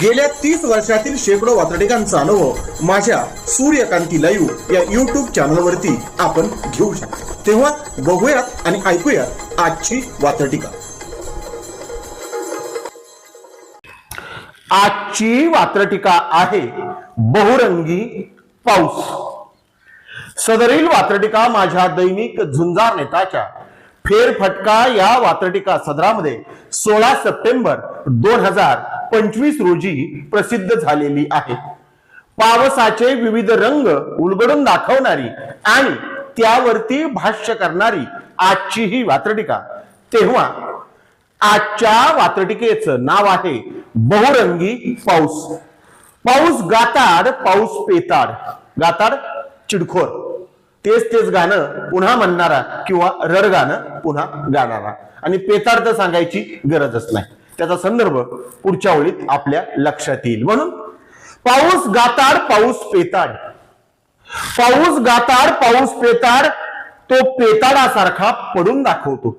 गेल्या तीस वर्षातील शेकडो वातडिकांचा अनुभव माझ्या सूर्यकांती लाईव्ह या युट्यूब चॅनलवरती आपण घेऊ शकतो. तेव्हा बघूयात आणि ऐकूयात आजची वातडिका आजची वात्रटिका आहे बहुरंगी पाऊस. सदरील वात्रटिका माझ्या दैनिक झुंजार नेताच्या फेरफटका या वात्रटिका सदरामध्ये सोळा सप्टेंबर दोन हजार पंचवीस रोजी प्रसिद्ध झालेली आहे. पावसाचे विविध रंग उलगडून दाखवणारी आणि त्यावरती भाष्य करणारी आजची ही वात्रटिका. तेव्हा आजच्या वात्रटिकेचं नाव आहे बहुरंगी पाऊस. पाऊस गाताड पाऊस पेताड. गाताड चिडखोर. तेच तेच गाणं पुन्हा म्हणणारा किंवा रड गाणं पुन्हा गाणारा. आणि पेताड तर सांगायची गरजच नाही. त्याचा संदर्भ पुढच्या ओळीत आपल्या लक्षात येईल. म्हणून पाऊस गाताड पाऊस पेताड. पाऊस गाताड पाऊस पेताड तो पेताडासारखा पडून दाखवतो.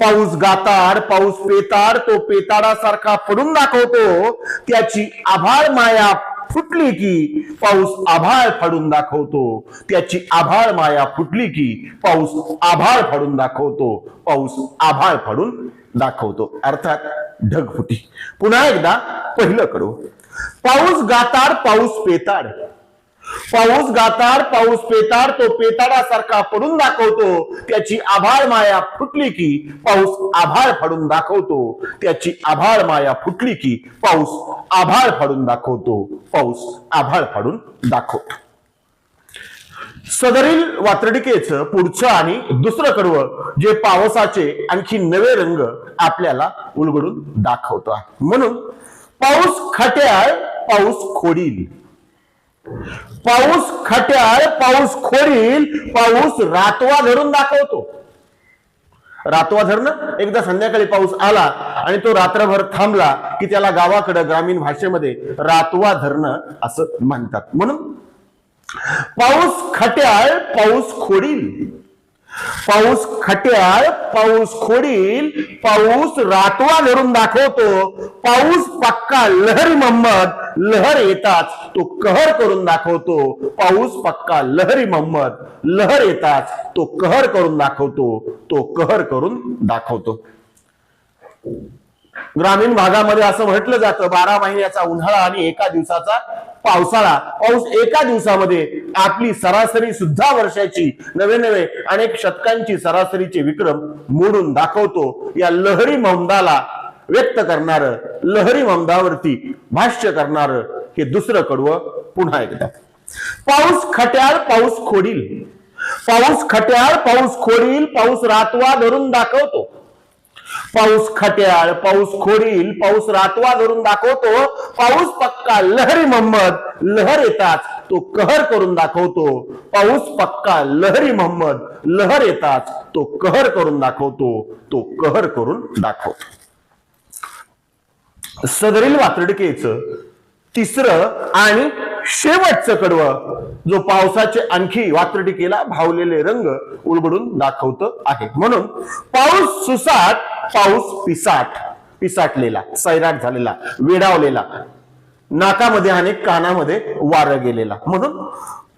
पाऊस गाताड पाऊस पेताड तो पेताडासारखा पडून दाखवतो. त्याची आभाळ माया फुटली की पाऊस आभाळ फाडून दाखवतो. त्याची आभाळ माया फुटली की पाऊस आभाळ फाडून दाखवतो. पाऊस आभाळ फाडून दाखवतो. अर्थात ढगफुटी पुन्हा एकदा पहिलं कडू पाऊस गाताड पाऊस पेताड. पाऊस गाताड पाऊस पेताड तो पेताडासारखा पडून दाखवतो. त्याची आभाळ माया फुटली की पाऊस आभाळ फाडून दाखवतो. त्याची आभाळ माया फुटली की पाऊस आभाळ फाडून दाखवतो. पाऊस आभाळ फाडून दाखवतो. सदरील वात्रडिकेचं पुढचं आणि दुसरं कडवं जे पावसाचे आणखी नवे रंग आपल्याला उलगडून दाखवतो. आहे म्हणून पाऊस खट्याळ पाऊस खोडील. पाऊस खट्याळ पाऊस खोडील पाऊस रातवा धरून दाखवतो. रातवा धरणं एकदा संध्याकाळी पाऊस आला आणि तो रात्रभर थांबला की त्याला गावाकडं ग्रामीण भाषेमध्ये रातवा धरणं असं म्हणतात. म्हणून पाऊस खट्याळ पाऊस खोडील. पाऊस खट्याळ पाऊस खोडील. पाऊस रातवा धरून दाखवतो. पाऊस पक्का लहरी मोहम्मद लहर येताच तो कहर करून दाखवतो. पाऊस पक्का लहरी मोहम्मद लहर येताच तो कहर करून दाखवतो. तो कहर करून दाखवतो. ग्रामीण भागामध्ये असं म्हटलं जातं बारा महिन्याचा उन्हाळा आणि एका दिवसाचा पावसाळा. पाऊस एका दिवसामध्ये आपली सरासरी सुद्धा वर्षाची नवे नवे अनेक शतकांची सरासरीचे विक्रम मोडून दाखवतो. या लहरी ममदाला व्यक्त करणार लहरी ममदावरती भाष्य करणार हे दुसरं कडवं पुन्हा एकदा. पाऊस खट्याळ पाऊस खोडील. पाऊस खट्याळ पाऊस खोडील पाऊस रातवा धरून दाखवतो. पाऊस खट्याळ पाऊस खोडील पाऊस रातवा धरून दाखवतो पाऊस पक्का लहरी मोहम्मद लहर येताच तो कहर करून दाखवतो. पाऊस पक्का लहरी मोहम्मद लहर येताच तो कहर करून दाखवतो तो कहर करून दाखवतो. सदरील वातडिकेचं तिसरं आणि शेवटचं कडवं जो पावसाचे आणखी वात्रटिकेला भावलेले रंग उलगडून दाखवत आहे. म्हणून पाऊस सुसाट पाऊस पिसाट पिसाटलेला सैराट झालेला वेडावलेला. नाकामध्ये आणि कानामध्ये वारं गेलेला. म्हणून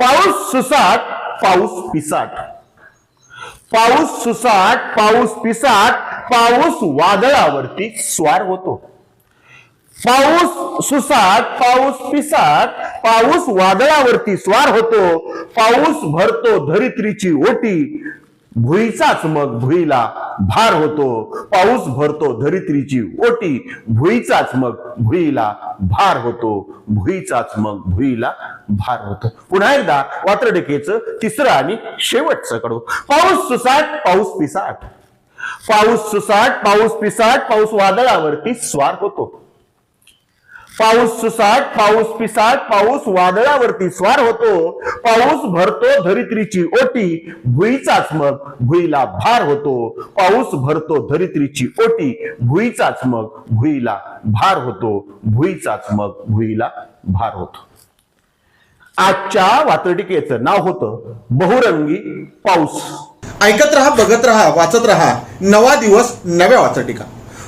पाऊस सुसाट पाऊस पिसाट. पाऊस सुसाट पाऊस पिसाट पाऊस वादळावरती स्वार होतो. पाऊस सुसाट पाऊस पिसाट पाऊस वादळावरती स्वार होतो. पाऊस भरतो धरित्रीची ओटी. भुईचाच मग भुईला भार होतो पाऊस भरतो धरित्रीची ओटी भुईचाच मग भुईला भार होतो भुईचाच मग भुईला भार होतो. पुन्हा एकदा वात्रडेकेचं तिसरं आणि शेवटचं कडू पाऊस सुसाट पाऊस पिसाट. पाऊस सुसाट पाऊस पिसाट पाऊस वादळावरती स्वार होतो. पाऊस सुसाट पाऊस पिसाट पाऊस वादळावरती स्वार होतो. पाऊस भरतो धरित्रीची ओटी भुईचाच मग भुईला भार होतो. पाऊस भरतो धरित्रीची ओटी भुईचाच मग भुईला भार होतो. भुईचाच मग भुईला भार होतो. आजच्या वातटिकेचं नाव होतं बहुरंगी पाऊस. ऐकत रहा बघत रहा वाचत रहा. नवा दिवस नव्या वाचटिका